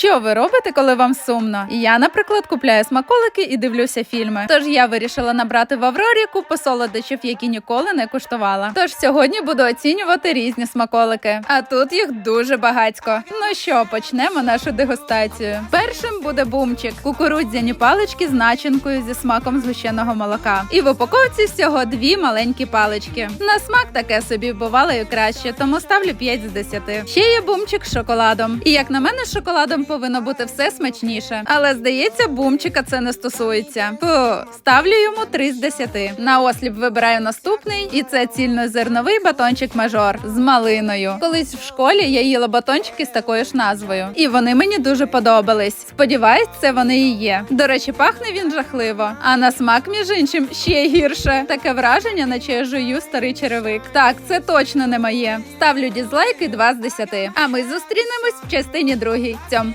Що ви робите, коли вам сумно? Я, наприклад, купляю смаколики і дивлюся фільми. Тож я вирішила набрати в Аврорі купу які ніколи не куштувала. Тож сьогодні буду оцінювати різні смаколики. А тут їх дуже багатько. Ну що, почнемо нашу дегустацію. Першим буде бумчик, кукурудзяні палички з начинкою зі смаком згущеного молока. І в упаковці всього дві маленькі палички. На смак таке собі бувало і краще, тому ставлю 5 з 10. Ще є бумчик з шоколадом. І як на мене, з шоколадом повинно бути все смачніше. Але здається, бумчика це не стосується. Фу, ставлю йому 3 з 10. На осліп вибираю наступний, і це цільнозерновий батончик мажор з малиною. Колись в школі я їла батончики з такою ж назвою, і вони мені дуже подобались. Сподіваюсь, це вони і є. До речі, пахне він жахливо. А на смак, між іншим, ще гірше. Таке враження, наче я жую старий черевик. Так, це точно не моє. Ставлю дізлайки 2 з 10. А ми зустрінемось в частині другій. Цьом.